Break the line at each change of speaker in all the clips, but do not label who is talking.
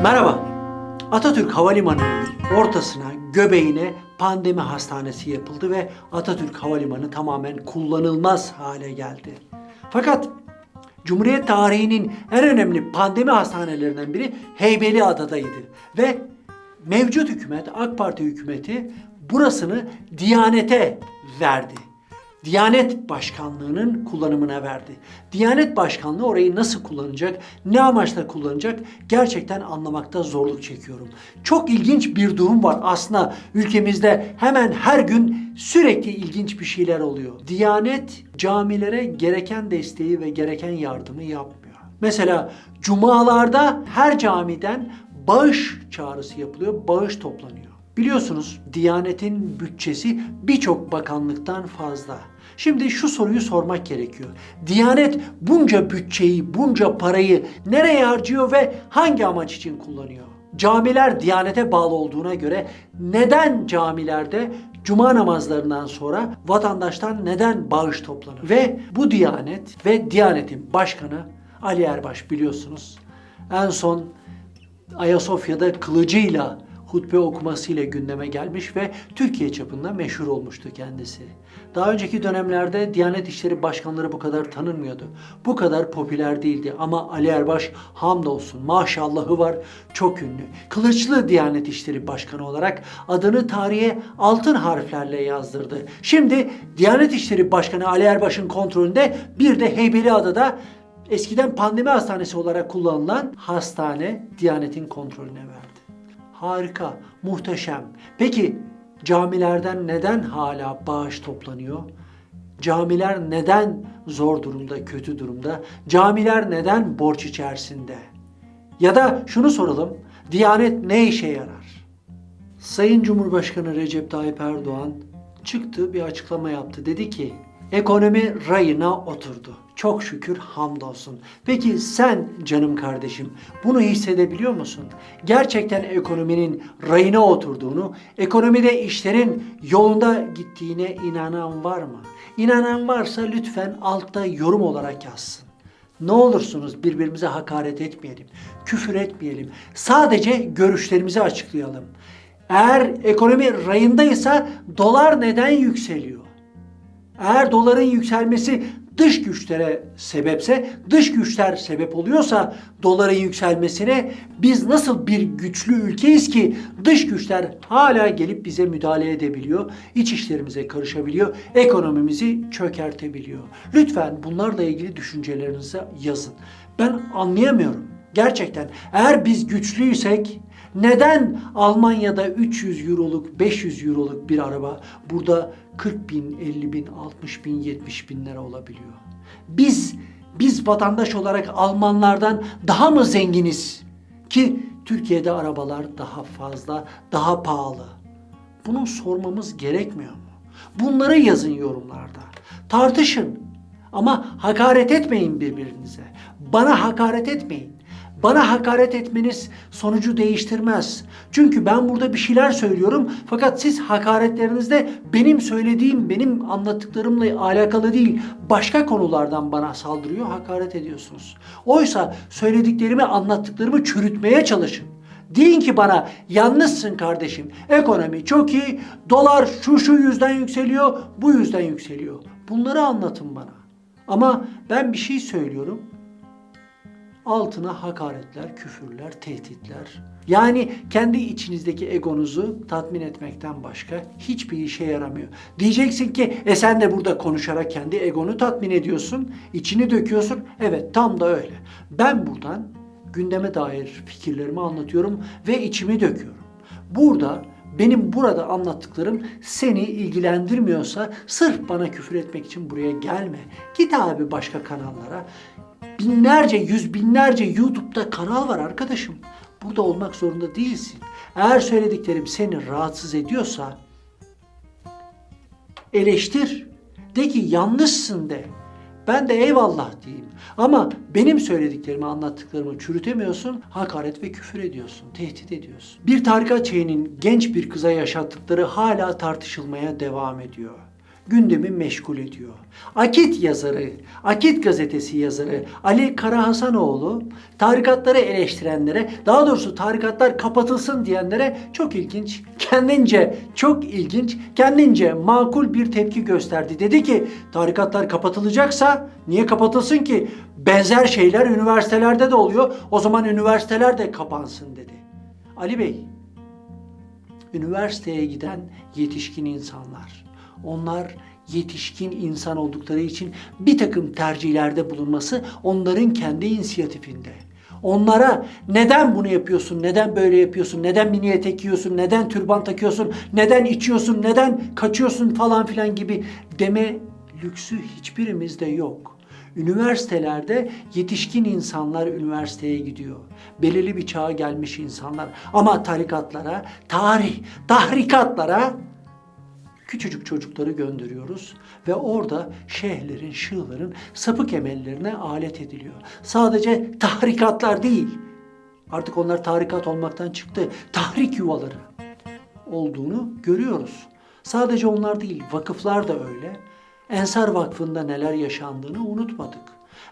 Merhaba. Atatürk Havalimanı'nın ortasına, göbeğine pandemi hastanesi yapıldı ve Atatürk Havalimanı tamamen kullanılmaz hale geldi. Fakat Cumhuriyet tarihinin en önemli pandemi hastanelerinden biri Heybeliada'daydı ve mevcut hükümet, AK Parti hükümeti burasını Diyanet'e verdi. Diyanet Başkanlığı'nın kullanımına verdi. Diyanet Başkanlığı orayı nasıl kullanacak, ne amaçla kullanacak gerçekten anlamakta zorluk çekiyorum. Çok ilginç bir durum var aslında ülkemizde hemen her gün sürekli ilginç bir şeyler oluyor. Diyanet camilere gereken desteği ve gereken yardımı yapmıyor. Mesela cumalarda her camiden bağış çağrısı yapılıyor, bağış toplanıyor. Biliyorsunuz Diyanet'in bütçesi birçok bakanlıktan fazla. Şimdi şu soruyu sormak gerekiyor. Diyanet bunca bütçeyi, bunca parayı nereye harcıyor ve hangi amaç için kullanıyor? Camiler Diyanet'e bağlı olduğuna göre neden camilerde cuma namazlarından sonra vatandaştan neden bağış toplanır? Ve bu Diyanet ve Diyanet'in başkanı Ali Erbaş biliyorsunuz en son Ayasofya'da kılıcıyla hutbe okumasıyla gündeme gelmiş ve Türkiye çapında meşhur olmuştu kendisi. Daha önceki dönemlerde Diyanet İşleri Başkanları bu kadar tanınmıyordu. Bu kadar popüler değildi ama Ali Erbaş hamdolsun maşallahı var çok ünlü. Kılıçlı Diyanet İşleri Başkanı olarak adını tarihe altın harflerle yazdırdı. Şimdi Diyanet İşleri Başkanı Ali Erbaş'ın kontrolünde bir de Heybeliada'da eskiden pandemi hastanesi olarak kullanılan hastane Diyanet'in kontrolüne verdi. Harika, muhteşem. Peki camilerden neden hala bağış toplanıyor? Camiler neden zor durumda, kötü durumda? Camiler neden borç içerisinde? Ya da şunu soralım, Diyanet ne işe yarar? Sayın Cumhurbaşkanı Recep Tayyip Erdoğan çıktı bir açıklama yaptı. Dedi ki ekonomi rayına oturdu. Çok şükür hamdolsun. Peki sen canım kardeşim bunu hissedebiliyor musun? Gerçekten ekonominin rayına oturduğunu, ekonomide işlerin yolunda gittiğine inanan var mı? İnanan varsa lütfen altta yorum olarak yazsın. Ne olursunuz birbirimize hakaret etmeyelim, küfür etmeyelim. Sadece görüşlerimizi açıklayalım. Eğer ekonomi rayındaysa dolar neden yükseliyor? Eğer doların yükselmesi dış güçlere sebepse, dış güçler sebep oluyorsa doların yükselmesine biz nasıl bir güçlü ülkeyiz ki dış güçler hala gelip bize müdahale edebiliyor, iç işlerimize karışabiliyor, ekonomimizi çökertebiliyor. Lütfen bunlarla ilgili düşüncelerinizi yazın. Ben anlayamıyorum. Gerçekten eğer biz güçlüysek neden Almanya'da 300 euroluk, 500 euroluk bir araba burada 40 bin, 50 bin, 60 bin, 70 bin lira olabiliyor? Biz, biz vatandaş olarak Almanlardan daha mı zenginiz? Ki Türkiye'de arabalar daha fazla, daha pahalı. Bunu sormamız gerekmiyor mu? Bunları yazın yorumlarda. Tartışın. Ama hakaret etmeyin birbirinize. Bana hakaret etmeyin. Bana hakaret etmeniz sonucu değiştirmez. Çünkü ben burada bir şeyler söylüyorum fakat siz hakaretlerinizde benim söylediğim, benim anlattıklarımla alakalı değil, başka konulardan bana saldırıyor, hakaret ediyorsunuz. Oysa söylediklerimi, anlattıklarımı çürütmeye çalışın. Deyin ki bana yanlışsın kardeşim. Ekonomi çok iyi. Dolar şu şu yüzden yükseliyor, bu yüzden yükseliyor. Bunları anlatın bana. Ama ben bir şey söylüyorum altına hakaretler, küfürler, tehditler. Yani kendi içinizdeki egonuzu tatmin etmekten başka hiçbir işe yaramıyor. Diyeceksin ki e sen de burada konuşarak kendi egonu tatmin ediyorsun, içini döküyorsun. Evet tam da öyle. Ben buradan gündeme dair fikirlerimi anlatıyorum ve içimi döküyorum. Burada benim burada anlattıklarım seni ilgilendirmiyorsa sırf bana küfür etmek için buraya gelme. Git abi başka kanallara binlerce, yüz binlerce YouTube'da kanal var arkadaşım. Burada olmak zorunda değilsin. Eğer söylediklerim seni rahatsız ediyorsa eleştir. De ki yanlışsın de. Ben de eyvallah diyeyim. Ama benim söylediklerimi, anlattıklarımı çürütemiyorsun, hakaret ve küfür ediyorsun, tehdit ediyorsun. Bir tarikat şeyinin genç bir kıza yaşattıkları hala tartışılmaya devam ediyor. Gündemi meşgul ediyor. Akit yazarı, Akit gazetesi yazarı Ali Karahasanoğlu tarikatları eleştirenlere, daha doğrusu tarikatlar kapatılsın diyenlere çok ilginç, kendince çok ilginç, kendince makul bir tepki gösterdi. Dedi ki tarikatlar kapatılacaksa niye kapatılsın ki? Benzer şeyler üniversitelerde de oluyor. O zaman üniversiteler de kapansın dedi. Ali Bey, üniversiteye giden yetişkin insanlar. Onlar yetişkin insan oldukları için bir takım tercihlerde bulunması onların kendi inisiyatifinde. Onlara neden bunu yapıyorsun, neden böyle yapıyorsun, neden mini etek giyiyorsun, neden türban takıyorsun, neden içiyorsun, neden kaçıyorsun falan filan gibi deme lüksü hiçbirimizde yok. Üniversitelerde yetişkin insanlar üniversiteye gidiyor. Belirli bir çağa gelmiş insanlar. Ama tarikatlara, tarih, tahrikatlara küçücük çocukları gönderiyoruz ve orada şeyhlerin, şığların sapık emellerine alet ediliyor. Sadece tahrikatlar değil. Artık onlar tarikat olmaktan çıktı. Tahrik yuvaları olduğunu görüyoruz. Sadece onlar değil, vakıflar da öyle. Ensar Vakfı'nda neler yaşandığını unutmadık.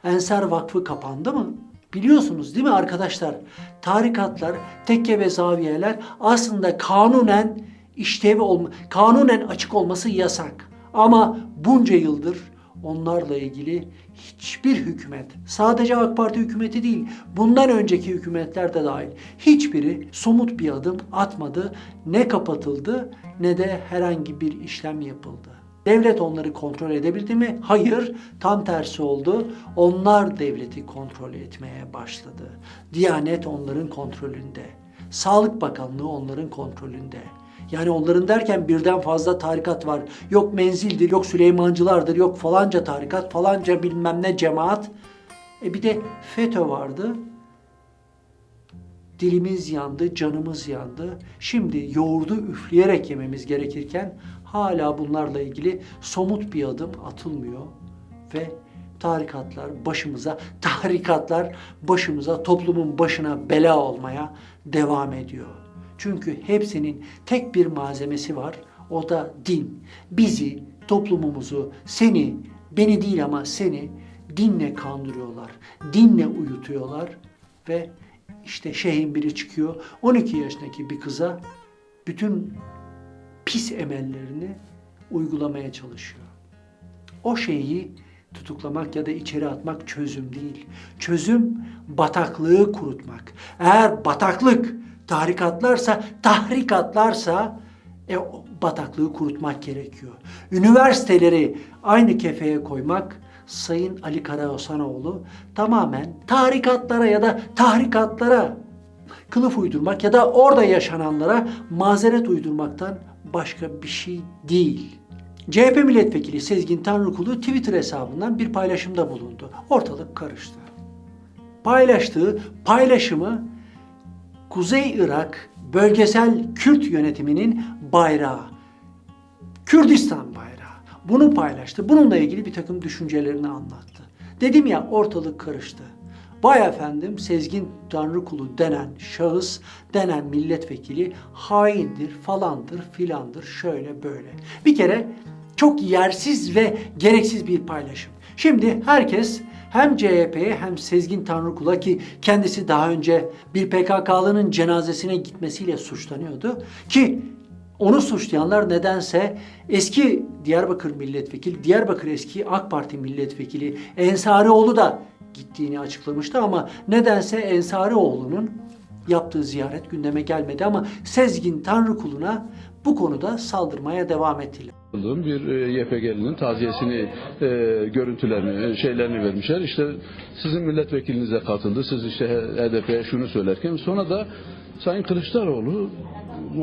Ensar Vakfı kapandı mı? Biliyorsunuz değil mi arkadaşlar? Tarikatlar, tekke ve zaviyeler aslında kanunen işlevi olma, kanunen açık olması yasak. Ama bunca yıldır onlarla ilgili hiçbir hükümet, sadece AK Parti hükümeti değil, bundan önceki hükümetler de dahil hiçbiri somut bir adım atmadı. Ne kapatıldı ne de herhangi bir işlem yapıldı. Devlet onları kontrol edebildi mi? Hayır, tam tersi oldu. Onlar devleti kontrol etmeye başladı. Diyanet onların kontrolünde. Sağlık Bakanlığı onların kontrolünde. Yani onların derken birden fazla tarikat var. Yok menzildir, yok Süleymancılardır, yok falanca tarikat, falanca bilmem ne cemaat. E bir de FETÖ vardı. Dilimiz yandı, canımız yandı. Şimdi yoğurdu üfleyerek yememiz gerekirken hala bunlarla ilgili somut bir adım atılmıyor ve tarikatlar başımıza, tarikatlar başımıza, toplumun başına bela olmaya devam ediyor. Çünkü hepsinin tek bir malzemesi var. O da din. Bizi, toplumumuzu, seni, beni değil ama seni dinle kandırıyorlar. Dinle uyutuyorlar ve işte şeyhin biri çıkıyor 12 yaşındaki bir kıza bütün pis emellerini uygulamaya çalışıyor. O şeyi tutuklamak ya da içeri atmak çözüm değil. Çözüm bataklığı kurutmak. Eğer bataklık tarikatlarsa, tahrikatlarsa e, bataklığı kurutmak gerekiyor. Üniversiteleri aynı kefeye koymak Sayın Ali Karaosanoğlu tamamen tarikatlara ya da tahrikatlara kılıf uydurmak ya da orada yaşananlara mazeret uydurmaktan başka bir şey değil. CHP milletvekili Sezgin Tanrıkulu Twitter hesabından bir paylaşımda bulundu. Ortalık karıştı. Paylaştığı paylaşımı Kuzey Irak bölgesel Kürt yönetiminin bayrağı. Kürdistan bayrağı. Bunu paylaştı. Bununla ilgili bir takım düşüncelerini anlattı. Dedim ya ortalık karıştı. Vay efendim Sezgin Tanrıkulu denen şahıs, denen milletvekili haindir, falandır, filandır, şöyle böyle. Bir kere çok yersiz ve gereksiz bir paylaşım. Şimdi herkes hem CHP'ye hem Sezgin Tanrıkul'a ki kendisi daha önce bir PKK'lının cenazesine gitmesiyle suçlanıyordu ki onu suçlayanlar nedense eski Diyarbakır milletvekili, Diyarbakır eski AK Parti milletvekili Ensarioğlu da gittiğini açıklamıştı ama nedense Ensarioğlu'nun yaptığı ziyaret gündeme gelmedi ama Sezgin Tanrıkulu'na bu konuda saldırmaya devam ettiler.
Bir e, YPG'linin taziyesini, e, görüntülerini, e, şeylerini vermişler. İşte sizin milletvekilinize katıldı, siz işte HDP'ye şunu söylerken sonra da Sayın Kılıçdaroğlu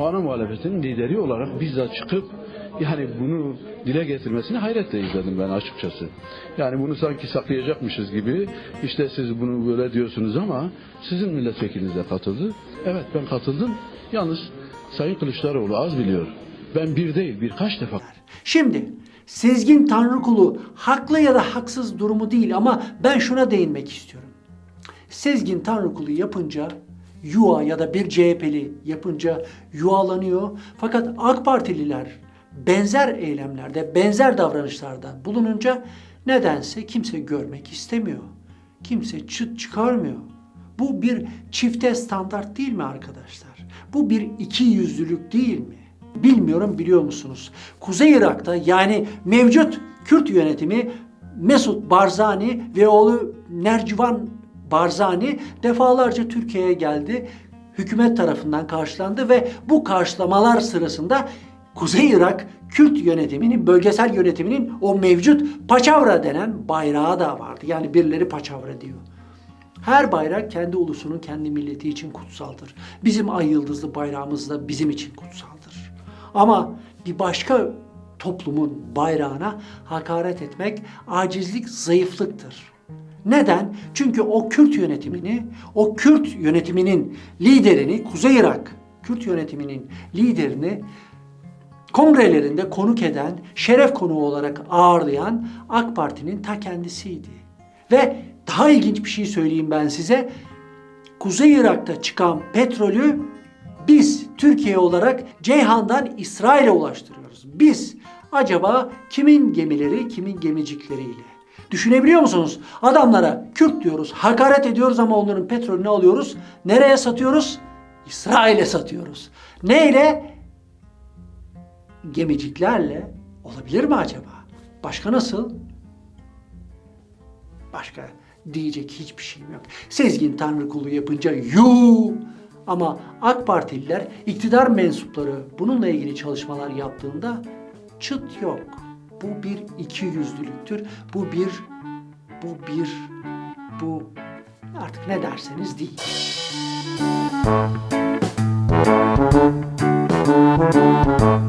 ana muhalefetin lideri olarak bizzat çıkıp yani bunu dile getirmesini hayretle izledim ben açıkçası. Yani bunu sanki saklayacakmışız gibi işte siz bunu böyle diyorsunuz ama sizin milletvekilinize katıldı. Evet ben katıldım. Yalnız Sayın Kılıçdaroğlu az biliyor. Ben bir değil birkaç defa
Şimdi Sezgin Tanrıkulu haklı ya da haksız durumu değil ama ben şuna değinmek istiyorum. Sezgin Tanrıkulu yapınca yuva ya da bir CHP'li yapınca yuvalanıyor. Fakat AK Partililer benzer eylemlerde, benzer davranışlarda bulununca nedense kimse görmek istemiyor. Kimse çıt çıkarmıyor. Bu bir çifte standart değil mi arkadaşlar? Bu bir iki yüzlülük değil mi? Bilmiyorum biliyor musunuz? Kuzey Irak'ta yani mevcut Kürt yönetimi Mesut Barzani ve oğlu Nercivan Barzani defalarca Türkiye'ye geldi. Hükümet tarafından karşılandı ve bu karşılamalar sırasında Kuzey Irak Kürt yönetiminin, bölgesel yönetiminin o mevcut paçavra denen bayrağı da vardı. Yani birileri paçavra diyor. Her bayrak kendi ulusunun, kendi milleti için kutsaldır. Bizim ay yıldızlı bayrağımız da bizim için kutsaldır. Ama bir başka toplumun bayrağına hakaret etmek acizlik, zayıflıktır. Neden? Çünkü o Kürt yönetimini, o Kürt yönetiminin liderini, Kuzey Irak Kürt yönetiminin liderini kongrelerinde konuk eden, şeref konuğu olarak ağırlayan AK Parti'nin ta kendisiydi. Ve daha ilginç bir şey söyleyeyim ben size. Kuzey Irak'ta çıkan petrolü biz Türkiye olarak Ceyhan'dan İsrail'e ulaştırıyoruz. Biz acaba kimin gemileri, kimin gemicikleriyle? Düşünebiliyor musunuz? Adamlara Kürt diyoruz, hakaret ediyoruz ama onların petrolünü alıyoruz. Nereye satıyoruz? İsrail'e satıyoruz. Neyle? gemiciklerle olabilir mi acaba? Başka nasıl? Başka diyecek hiçbir şeyim yok. Sezgin Tanrı kulu yapınca yuu ama AK Partililer, iktidar mensupları bununla ilgili çalışmalar yaptığında çıt yok. Bu bir iki yüzlülüktür. Bu bir, bu bir, bu artık ne derseniz değil. Müzik